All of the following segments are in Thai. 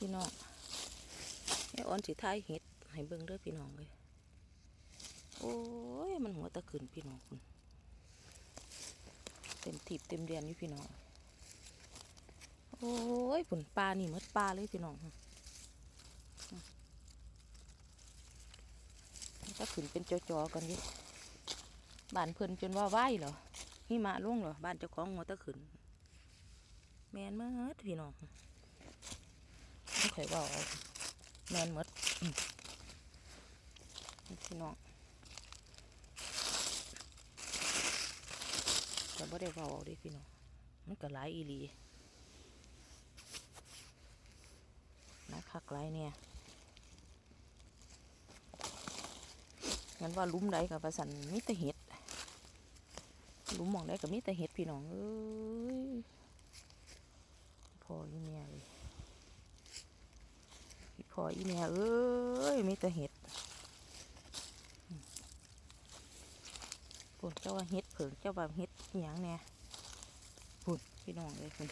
พี่น้องไอ้อ้อนสิท้ายเห็ดให้เบิ่งเด้อพี่น้องเลยโอ้ยมันหัวตะขืนพี่น้องคุณเต็มทีบเต็มเดียนอยู่พี่น้องโอ้ยผลปลานี่มดปลาเลยพี่น้องก็ขึ้นเป็นจอๆกันยู่บ้านเพิ่นจนว่าไหวเหรอหิมะลงเหรอบ้านเจ้าของหัวตะขืนแมนเมดพี่น้อง ไม่ค่อยเว่าแมนเมดอืมนี่พี่น้องแต่บ่ได้เว่าเอาดิพี่น้อง มันก็หลายอีหลีนะคักไรเนี่ยงั้นว่าลุ้มใดกับประสันมีแต่เห็ดลุ้มมองใดกับมีแต่เห็ดพี่น้องเอ้ยพ่ออีเมียเลย พี่พ่ออีเมียเอ้ยมีแต่เห็ดปุ่นเจ้าว่าเห็ดเผิงเจ้าว่าเห็ดอหยางเนี่ยปุ่นพี่น้องเลยปุ่น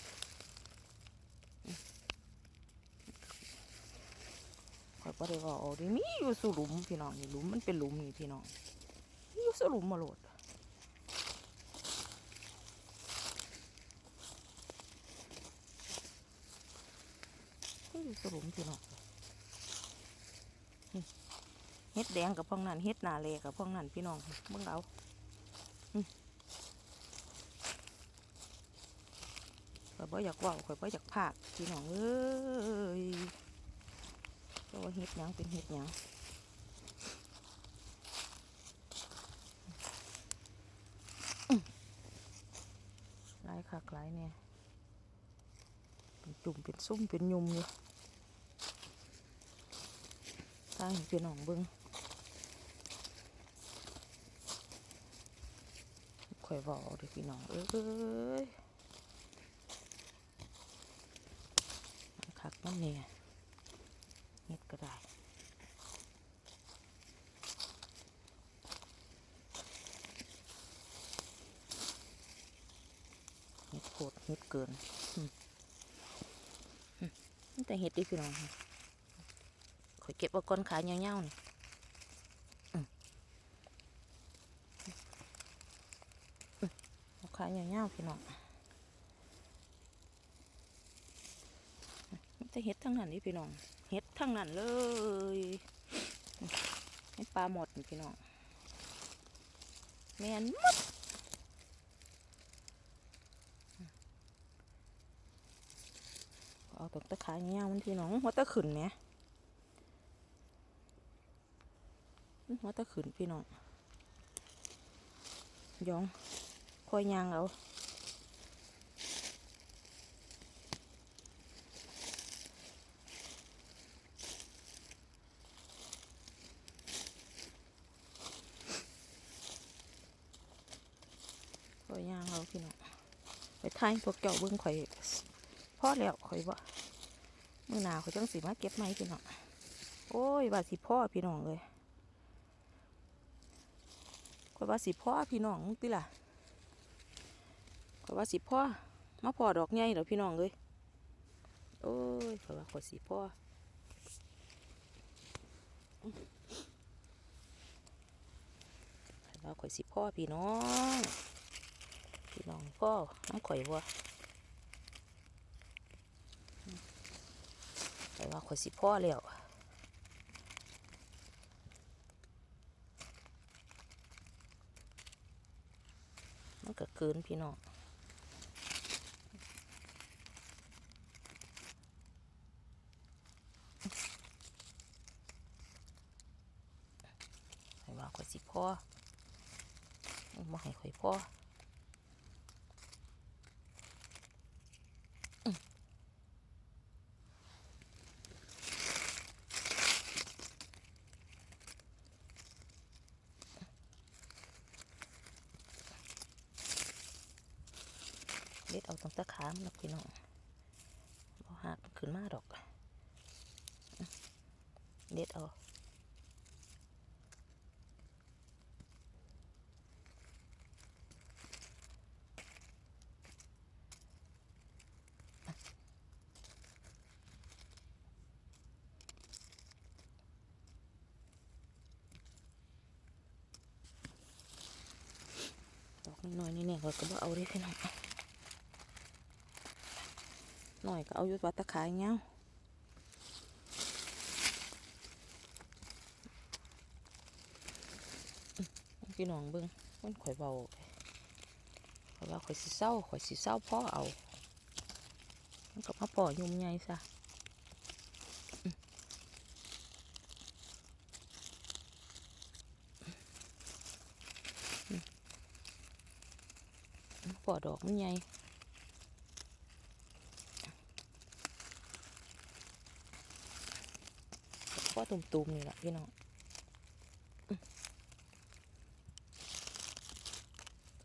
ข่อยบ่ได้เว่าเอาดิมีอยู่สู่หลุมพี่น้องนี่หลุมมันเป็นหลุมนี่พี่น้องมีอยู่สู่หลุมมาโหลดมีอยู่สู่หลุมพี่น้องนี่เฮ็ดแดงกับพองนั้นเฮ็ดหนาเลกับพองนั้นพี่น้องเบิ่งเอาข่อยบ่อยากว่าข่อยบ่อยากพากพี่น้องเอ้ยก็ว่าเห็ดหยังเป็นเห็ดหยังหลายคักหลายเนี่ยเป็นจุ่มเป็นซุ่มเป็นยุมอยู่ทางให้พี่น้องเบิ้ง ข่อยบอกเด้อพี่น้องเอ้ยคักมันเนี่ยเฮ็ดก็ได้เฮ็ดโคตรเฮ็ดเกินนี่แต่เฮ็ดดิพี่น้องขอยเก็บเอาก้อนขายเงาๆนี่อืมอืมเอา ขายเงาๆพี่น้องนี่แต่เฮ็ดทั้งนั้นนี่พี่น้องเฮ็ดทั้งนั้นเลยเฮ็ดปลาหมดพี่น้องแมนมดเอาตกตะขาเงี้ยมันพี่น้องหัวตะขืนไหมหัวตะขืนพี่น้องยอง คอยยางเอาข่อยยางเอาพี่น้องไปทายพวกเจ้าเบิ้งข่อยพอแล้วข่อยว่าเมื่อหนาวข่อยจังสิมาเก็บไม้พี่น้องโอ้ยว่าสิพ่อพี่น้องเลยข่อยว่าสิพ่อพี่น้องมึงติล่ะ ข่อยว่าสิพ่อมาพ่อดอกใหญ่เหรอพี่น้องเลยโอ้ยข่อยว่าข่อยสิพ่อข่อยว่าข่อยสิพ่อพี่น้อง พี่น้องก็น้ำข่อยวัวแต่ว่าข่อยสิพ่อแล้วมันก็เกินพี่น้องแต่ว่าข่ อยสิพ่อบ่ให้ข่อยพ่อเด็ดเอาตั้งตะขามนนะพี่น้องบ่หักขึ้นมาดอกเด็ดเอา หน่อยนี่เนี่ยก็บ่เอาได้พี่น้องหน่อยก็เอายู่วัดตะขายเงาอื้อพี่น้องเบิ่งมันข่อยเบาข่อยว่าข่อยสิเศร้าข่อยสิเศร้าพ่อเอามันก็มาป่อยุ่มใหญ่ซะอื้ออื้อ มันป่อดอกมันใหญ่พ่อตุ่มๆนี่แหละพี่น้องอื้อ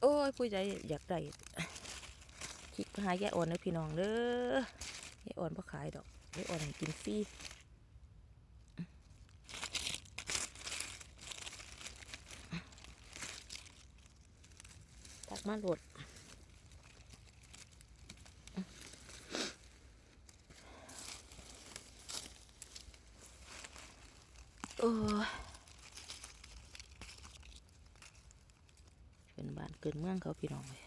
โอ้ยผู้ใจอยากได้คิดหายายอ่อนเลยพี่น้องเด้อยายอ่อนพ่อขายดอกยายอ่อนกินฟรีตักมาโหลดโอ้ยเป็น บ้านเกินเมืองเขาพี่น้องเลย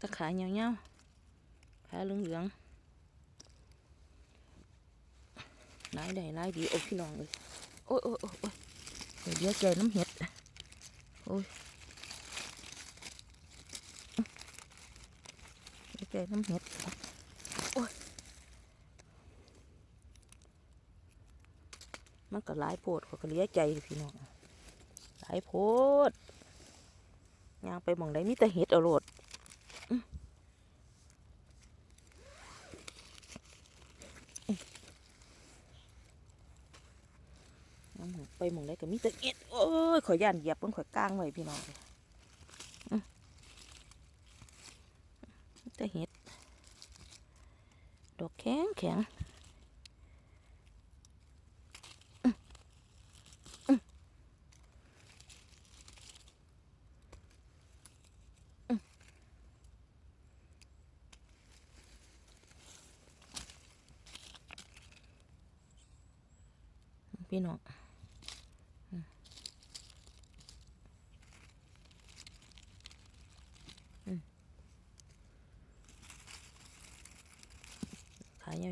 ตะขายเงี้ยวๆขาเหลืองๆนายได้นายดีโอ้พี่น้องเลยโอ้ยโอ้ยโอ้ยโอ้ยเดี๋ยวเดี๋ยวใจน้ำเห็ดโอ้ย เดี๋ยวใจน้ำเห็ดโอ้ยมันก็หลายโพดขาก็เลี้ยใจพี่น้องหลายโพดย่างไปมองได้มีแต่เห็ดเอาโลดไปมองได้ก็มีแต่เอ็ดโอ้ยขอย่านเหยียบมันข่อยกลางไว้พี่น้องเลยอื้อมี แต่เห็ด ดอกแข็งแข็งพี่น้อง ขายยาวๆเอาแตะดอกใหญ่ๆมัน ดอกมุกมุกๆขายยาวๆติ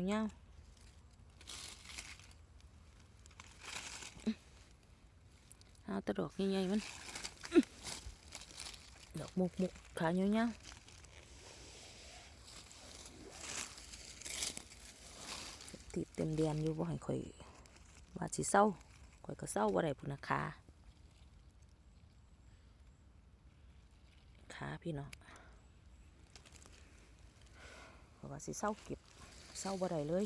ดเต็มเดียนอยู่บ่ให้ข่อยว่าสิเศร้าข่อยก็เศร้าบ่ได้พุ่นนะขาขาพี่น้องข่อยว่าสิเศร้าเก็บ เศร้าบ่ได้เลย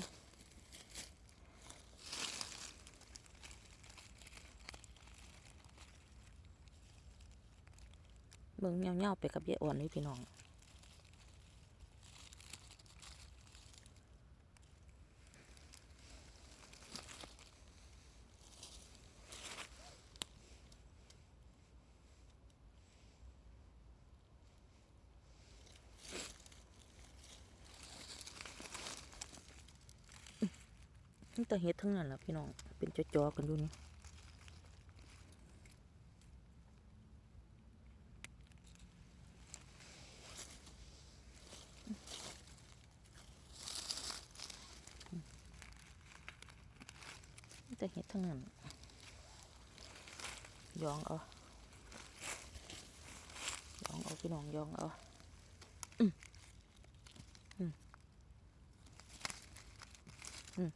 เบิ่งเงาๆไปกับยายอ่อนนี่พี่น้อง นี่แต่เฮ็ดทั้งนั้นแหละพี่น้อง เป็นจอๆกันอยู่นี่นี่แต่เฮ็ดทั้งนั้นยองเอายองเอาพี่น้องยองเอาอืมอืมอืม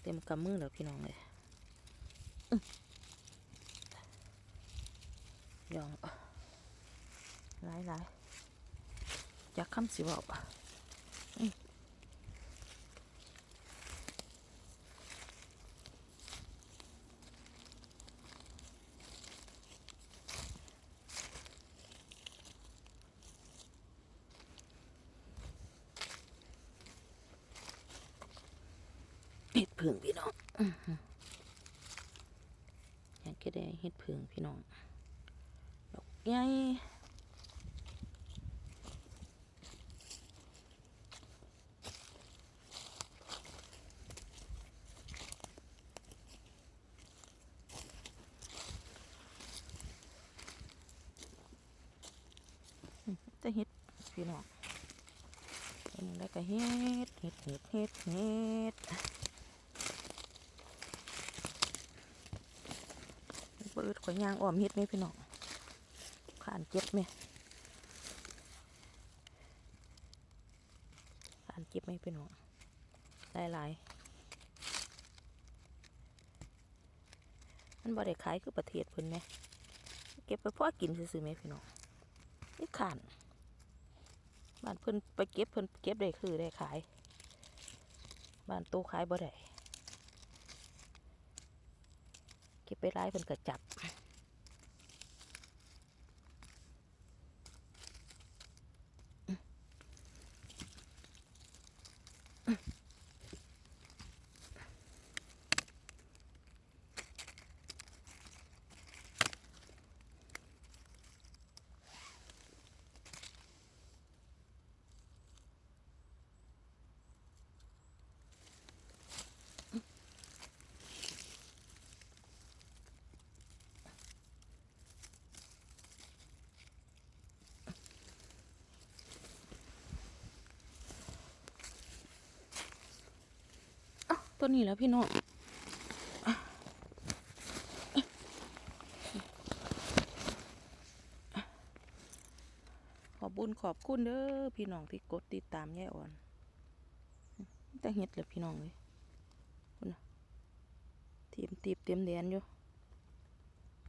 เต็มกำมือแล้วพี่น้องเลยยองเอาหลายหลายๆจากคำสิบอก ผึ่งพี่น้องเฮ็ดผึ่งพี่น้อง ดอกใหญ่อืมแต่เฮ็ดพี่น้องเห็นได้ก็เฮ็ดเฮ็ดเฮ็ดเฮ็ดเฮ็ด เปิดข่อยยางอ้อมเฮ็ดไหมพี่น้องขานเจ็บไหมขานเจ็บไหมพี่น้องหลายหลายมันบ่ได้ขายคือประเทศเพิ่นไหมเก็บไปพ่อกินซื่อไหมพี่น้องนี่ขานบ้านเพิ่นไปเก็บเพิ่นเก็บได้คือได้ขาย บ้านโตขายบ่ได้ เก็บไปร้ายเพิ่นก็จับ ตัวนี้แล้วพี่น้องขอบบุญขอบคุณเด้อพี่น้องที่กดติดตามยายอ่อนแต่เห็ดเลยพี่น้องเลยคุณนะเตรียมตีบเตรียมแดนอยู่